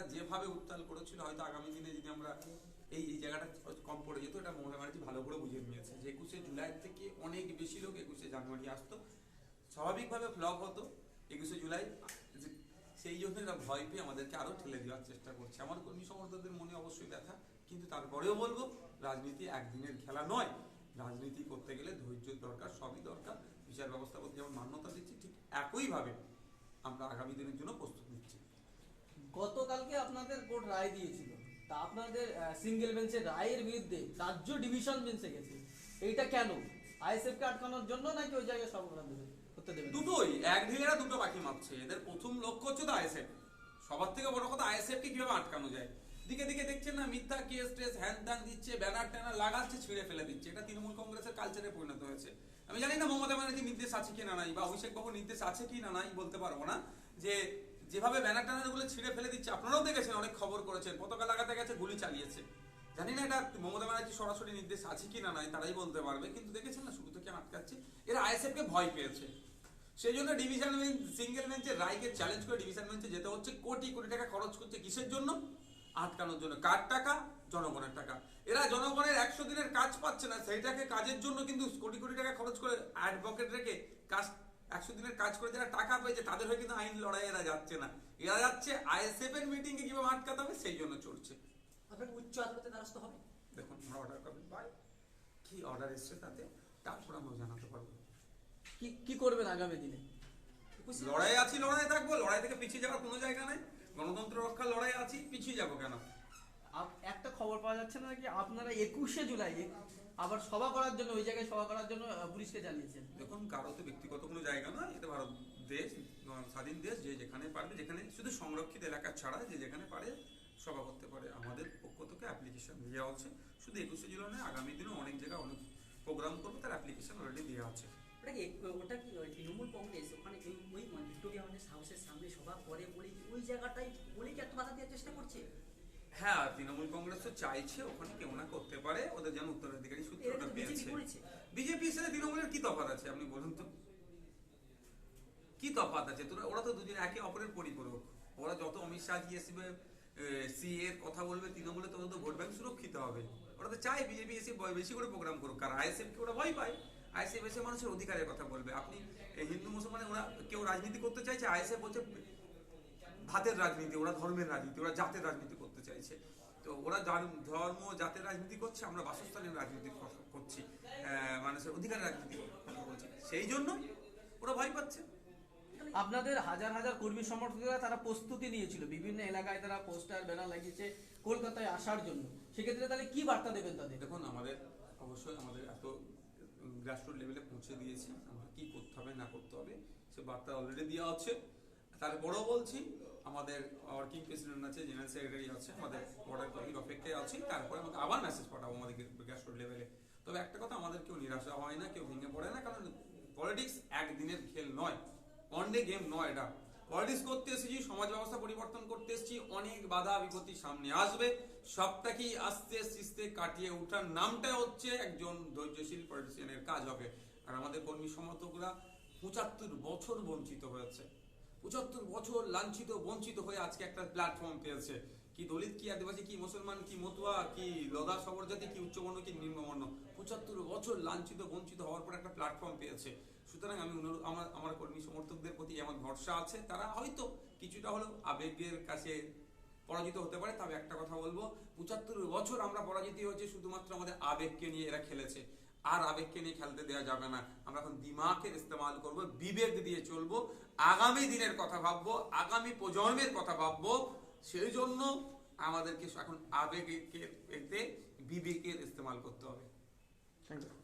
জায়গাটা যেভাবে উত্তাল করেছিল, হয়তো আগামী দিনে যদি আমরা এই এই জায়গাটা কম পড়ে যেত, এটা মমতা ব্যানার্জি ভালো করে বুঝে নিয়েছে যে একুশে জুলাই থেকে অনেক বেশি লোক একুশে জানুয়ারি আসতো। স্বাভাবিকভাবে ফ্লপ হতো। একুশে জুলাই সেই জন্য এরা ভয় পেয়ে আমাদেরকে আরও ঠেলে দেওয়ার চেষ্টা করছে। আমার কর্মী সমর্থকদের মনে অবশ্যই ব্যথা, কিন্তু তারপরেও বলব, রাজনীতি একদিনের খেলা নয়। রাজনীতি করতে গেলে ধৈর্যের দরকার, সবই দরকার। বিচার ব্যবস্থা করতে যেমন মান্যতা দিচ্ছি, ঠিক একইভাবে আমরা আগামী দিনের জন্য প্রস্তুত নিচ্ছি। গতকালকে আপনাদের কোর্ট রায় দিয়েছিল। তা আপনাদের সিঙ্গেল বেঞ্চের রায়ের বিরুদ্ধে রাজ্য ডিভিশন বেঞ্চে গেছে। এইটা কেন? আইএসএফ কে আটকানোর জন্য নাকি ওই জায়গায় সমাধান দেবে করতে দেবে দুটোই, এক ঢিলেরা দুটো পাখি মারছে এদের প্রথম লক্ষ্য হচ্ছে তো আইএসএফ সবার থেকে বড় কথা আইএসএফ কে কীভাবে আটকানো যায়? দিকে দিকে দেখছেন না, মিথ্যা কেস টেস হ্যান ত্যান দিচ্ছে, ব্যানার ট্যানার লাগাচ্ছে, ছিঁড়ে ফেলে দিচ্ছে। এটা তৃণমূল কংগ্রেসের কালচারে পরিণত হয়েছে। আমি জানি না মমতা ব্যানার্জি নির্দেশ আছে কি না নাই, বা অভিষেক বাবু নির্দেশ আছে কি না নাই, বলতে পারব না যে যেভাবে ব্যানার ট্যানারগুলো ছিঁড়ে ফেলে দিচ্ছে, আপনারাও দেখেছেন, অনেক খবর করেছেন। পতাকা লাগাতে গেছে, গুলি চালিয়েছে। জানি না এটা মমতা ব্যানার্জি সরাসরি নির্দেশ আছে কি না নাই, তারাই বলতে পারবে, কিন্তু দেখেছেন না, শুরু থেকে আটকাচ্ছে। এরা আইএসএফ কে ভয় পেয়েছে। সেই জন্য ডিভিশন বেঞ্চ, সিঙ্গেল বেঞ্চের রায়কে চ্যালেঞ্জ করে ডিভিশন বেঞ্চে যেতে হচ্ছে। কোটি কোটি টাকা খরচ করছে কিসের জন্য? আটকানোর জন্য। কার টাকা? জনগণের টাকা। এরা জনগণের একশো দিনের কাজ পাচ্ছে না, সেইটাকে কাজের জন্য কিন্তু কোটি কোটি টাকা খরচ করে অ্যাডভোকেট রেখে কাজ একশো দিনের কাজ করে যারা টাকা পেয়েছে তাদের হয়ে কিন্তু আইন লড়াই এরা যাচ্ছে না। এরা যাচ্ছে আইএসএফ এর মিটিং এ কীভাবে আটকাতে হবে সেই জন্য চলছে। আপনাকে উচ্চ আদালতে দ্বারস্থ হবে? দেখুন আমরা অর্ডার কপি পাই কি অর্ডার এসছে তাতে? তারপর আমরা জানাতে পারব। কি কি করবেন আগামী দিনে? লড়াই আছি লড়াই থাকব। লড়াই থেকে পিছিয়ে যাওয়ার কোনো জায়গা নেই। গণতন্ত্র রক্ষার লড়াই আছি পিছিয়ে যাব কেন? পাওয়া যাচ্ছে না কি আপনারা একুশে জুলাই আবার সভা করার জন্য ওই জায়গায় সভা করার জন্য পুলিশকে জানিয়েছেন। দেখুন কারও তো ব্যক্তিগত কোনো জায়গা নয় এটা ভারত দেশ স্বাধীন দেশ যে যেখানে পারবে যেখানে শুধু সংরক্ষিত এলাকা ছাড়া যে যেখানে পারে সভা করতে পারে। আমাদের পক্ষ থেকে অ্যাপ্লিকেশন দেওয়া হচ্ছে। শুধু একুশে জুলাই নয় আগামী দিনে অনেক জায়গায় অনেক প্রোগ্রাম করবে তার অ্যাপ্লিকেশন অলরেডি দেওয়া আছে। ওটা কি ওটা কি ওই তৃণমূল কংগ্রেস ওখানে ওই ওই মানে ভিক্টোরিয়া হাউসের হাউসের সামনে সভা করে বলে কি ওই জায়গাটাই হ্যাঁ তৃণমূল কংগ্রেস তো চাইছে ওখানে কেউ না করতে পারে ওদের যেন উত্তরাধিকারী তো বিজেপি পেয়েছে বিজেপির সাথে তৃণমূলের কি তফাত আছে আপনি বলুন তো? কি তফাত আছে? তোরা ওরা তো দুজন একে অপরের পরিপূরক। ওরা যত অমিত শাহ গিয়েছিবে সি এর কথা বলবে তৃণমূলে তত তো ভোট ব্যাংক সুরক্ষিত হবে। ওরা তো চায় বিজেপি এসে বেশি করে প্রোগ্রাম করুক কারণ আইএসএফ কে ওরা ভয় পায়। আইএসএফ এসে মানুষের অধিকারের কথা বলবে। আপনি হিন্দু মুসলমানে ওরা কেউ রাজনীতি করতে চাইছে আইএসএফ বলছে ভাতের রাজনীতি ওরা ধর্মের রাজনীতি ওরা জাতের রাজনীতি করতে চাইছে। তো ওরা ধর্ম জাতের রাজনীতি করছে আমরা বাসস্থানের রাজনীতি করছি মানুষের অধিকারের রাজনীতি করছি। সেই জন্য ওরা ভয় পাচ্ছে। আপনাদের হাজার হাজার কর্মী সমর্থকরা তারা প্রস্তুতি নিয়েছিল। বিভিন্ন এলাকায় তারা পোস্টার ব্যানার লাগিয়েছে কলকাতায় আসার জন্য। সেক্ষেত্রে তাহলে কি বার্তা দেবেন তাদের? দেখুন আমাদের অবশ্যই আমাদের এত গ্রাসরুট লেভেলে পৌঁছে দিয়েছি। আমরা কি করতে হবে না করতে হবে সে বার্তা অলরেডি দেওয়া হচ্ছে তারপরেও বলছি, আমাদের ওয়ার্কিং প্রেসিডেন্ট আছে জেনারেল সেক্রেটারি আছে, আমাদের অর্ডার কপির অপেক্ষায় আছি, তারপরে আমাকে আবার মেসেজ পাঠাবো আমাদের গ্রাসরুট লেভেলে তবে একটা কথা, আমাদের কেউ নিরাশা হয় না, কেউ ভেঙে পড়ে না, কারণ পলিটিক্স একদিনের খেল নয় ওয়ান ডে গেম নয় এটা। পলিটিক্স করতে এসেছি, সমাজ ব্যবস্থা পরিবর্তন করতে এসেছি, অনেক বাধা বিপত্তি সামনে আসবে, সবটাকেই আস্তে আস্তে কাটিয়ে ওঠার নামটা হচ্ছে একজন ধৈর্যশীল পলিটিশিয়ানের কাজ হবে। আর আমাদের কর্মী সমর্থকরা পঁচাত্তর বছর বঞ্চিত হয়েছে। পঁচাত্তর বছর লাঞ্ছিত, বঞ্চিত হয়ে আজকে একটা প্ল্যাটফর্ম পেয়েছে। কি দলিত, কি আদিবাসী, কি মুসলমান, কি মতুয়া, কি লদা সবরজাতি কি উচ্চবর্ণ, কি নিম্নবর্ণ। পঁচাত্তর বছর লাঞ্ছিত, বঞ্চিত হওয়ার পর একটা প্ল্যাটফর্ম পেয়েছে। সুতরাং আমি অনুরোধ, আমার আমার কর্মী সমর্থকদের প্রতি আমার ভরসা আছে। তারা হয়তো কিছুটা হলেও আবেগের কাছে পরাজিত হতে পারে। তবে একটা কথা বলব, পঁচাত্তর বছর আমরা পরাজিত হয়েছে শুধুমাত্র আমাদের আবেগকে নিয়ে এরা খেলেছে। আর আবেগকে নিয়ে খেলতে দেওয়া যাবে না। আমরা এখন দিমাকে ইস্তেমাল করব, বিবেক দিয়ে চলবো, আগামী দিনের কথা ভাববো, আগামী প্রজন্মের কথা ভাববো। সেই জন্য আমাদেরকে এখন আবেগকে বিবেকের ইস্তেমাল করতে হবে। Thank you